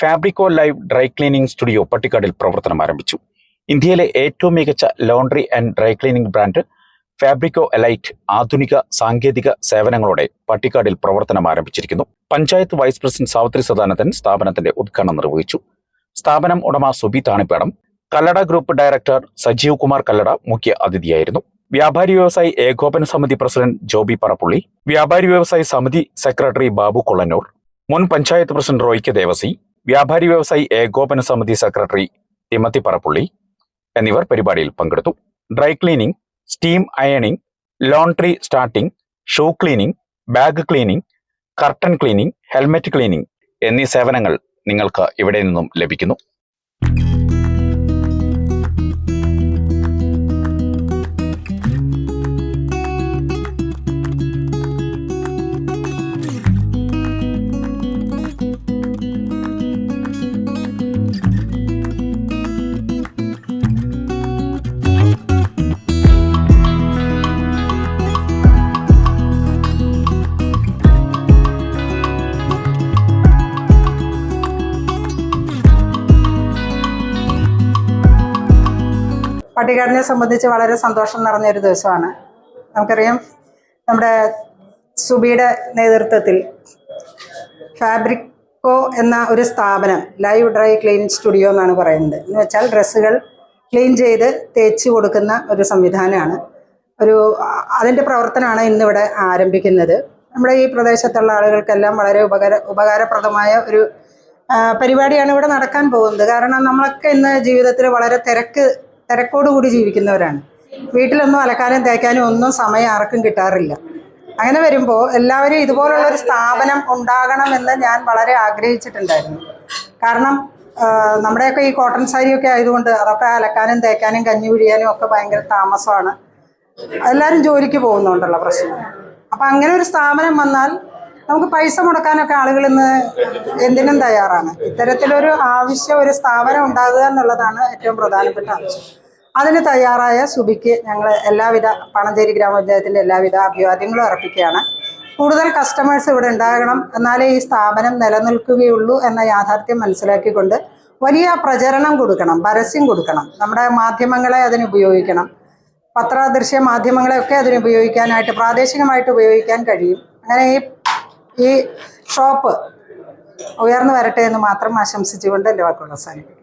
Fabrico live dry cleaning studio പട്ടിക്കാടിൽ പ്രവർത്തനം ആരംഭിച്ചു. ഇന്ത്യയിലെ ഏറ്റവും മികച്ച laundry and dry cleaning brand Fabrico elite ആധുനിക സാങ്കേതിക സേവനങ്ങളോടെ പട്ടിക്കാടിൽ പ്രവർത്തനം ആരംഭിച്ചിരിക്കുന്നു. പഞ്ചായത്ത് വൈസ് പ്രസിഡന്റ് സാവിത്രി സദാനന്ദൻ സ്ഥാപനത്തിന്റെ ഉദ്ഘാടനം നിർവഹിച്ചു. സ്ഥാപനം ഉടമ സുബി താണിപ്പേടം കല്ലട ഗ്രൂപ്പ് ഡയറക്ടർ സജീവ് കുമാർ കല്ലട മുഖ്യ അതിഥിയായിരുന്നു. വ്യാപാരി വ്യവസായി ഏകോപന സമിതി പ്രസിഡന്റ് ജോബി പറപ്പുള്ളി വ്യാപാരി വ്യവസായി സമിതി സെക്രട്ടറി ബാബു കൊള്ളന്നൂർ മുൻ പഞ്ചായത്ത് പ്രസിഡന്റ് റോയ്ക്ക് ദേവസി വ്യാപാരി വ്യവസായി ഏകോപന സമിതി സെക്രട്ടറി തിമത്തി പറപ്പുള്ളി എന്നിവർ പരിപാടിയിൽ പങ്കെടുത്തു. Dry cleaning steam ironing laundry starting shoe cleaning bag cleaning curtain cleaning helmet cleaning എന്നീ സേവനങ്ങൾ നിങ്ങൾക്ക് ഇവിടെ നിന്നും ലഭിക്കുന്നു. പട്ടിക്കാടിനെ സംബന്ധിച്ച് വളരെ സന്തോഷം നിറഞ്ഞൊരു ദിവസമാണ്. നമുക്കറിയാം നമ്മുടെ സുബിയുടെ നേതൃത്വത്തിൽ ഫാബ്രിക്കോ എന്ന ഒരു സ്ഥാപനം ലൈവ് ഡ്രൈ ക്ലീൻ സ്റ്റുഡിയോ എന്നാണ് പറയുന്നത്. എന്ന് വെച്ചാൽ ഡ്രസ്സുകൾ ക്ലീൻ ചെയ്ത് തേച്ച് കൊടുക്കുന്ന ഒരു സംവിധാനമാണ്. ഒരു അതിന്റെ പ്രവർത്തനമാണ് ഇന്നിവിടെ ആരംഭിക്കുന്നത്. നമ്മുടെ ഈ പ്രദേശത്തുള്ള ആളുകൾക്കെല്ലാം വളരെ ഉപകാര ഉപകാരപ്രദമായ ഒരു പരിപാടിയാണ് ഇവിടെ നടക്കാൻ പോകുന്നത്. കാരണം നമ്മളൊക്കെ ഇന്ന് ജീവിതത്തിൽ വളരെ തിരക്ക് തിരക്കോടുകൂടി ജീവിക്കുന്നവരാണ്. വീട്ടിലൊന്നും അലക്കാനും തേക്കാനും ഒന്നും സമയം ആർക്കും കിട്ടാറില്ല. അങ്ങനെ വരുമ്പോൾ എല്ലാവരും ഇതുപോലുള്ള ഒരു സ്ഥാപനം ഉണ്ടാകണമെന്ന് ഞാൻ വളരെ ആഗ്രഹിച്ചിട്ടുണ്ടായിരുന്നു. കാരണം നമ്മുടെയൊക്കെ ഈ കോട്ടൺ സാരിയൊക്കെ ആയതുകൊണ്ട് അതൊക്കെ അലക്കാനും തേക്കാനും കഞ്ഞി പിഴിയാനും ഒക്കെ ഭയങ്കര താമസമാണ്. എല്ലാവരും ജോലിക്ക് പോകുന്നുണ്ടല്ലോ പ്രശ്നം. അപ്പം അങ്ങനെ ഒരു സ്ഥാപനം വന്നാൽ നമുക്ക് പൈസ മുടക്കാനൊക്കെ ആളുകൾ ഇന്ന് എന്തിനും തയ്യാറാണ്. ഇത്തരത്തിലൊരു ആവശ്യം ഒരു സ്ഥാപനം ഉണ്ടാകുക എന്നുള്ളതാണ് ഏറ്റവും പ്രധാനപ്പെട്ട ആവശ്യം. അതിന് തയ്യാറായ സുബിക്ക് ഞങ്ങൾ എല്ലാവിധ പണഞ്ചേരി ഗ്രാമപഞ്ചായത്തിന്റെ എല്ലാവിധ അഭിവാദ്യങ്ങളും അർപ്പിക്കുകയാണ്. കൂടുതൽ കസ്റ്റമേഴ്സ് ഇവിടെ ഉണ്ടാകണം. എന്നാലേ ഈ സ്ഥാപനം നിലനിൽക്കുകയുള്ളൂ എന്ന യാഥാർത്ഥ്യം മനസ്സിലാക്കിക്കൊണ്ട് വലിയ പ്രചരണം കൊടുക്കണം പരസ്യം കൊടുക്കണം. നമ്മുടെ മാധ്യമങ്ങളെ അതിന് ഉപയോഗിക്കണം. പത്രദൃശ്യ മാധ്യമങ്ങളെയൊക്കെ അതിന് ഉപയോഗിക്കാനായിട്ട് പ്രാദേശികമായിട്ട് ഉപയോഗിക്കാൻ കഴിയും. അങ്ങനെ ഈ ഈ ഷോപ്പ് ഉയർന്നു വരട്ടെ എന്ന് മാത്രം ആശംസിച്ചുകൊണ്ട് എന്റെ വാക്കുകൾ അവസാനിപ്പിക്കും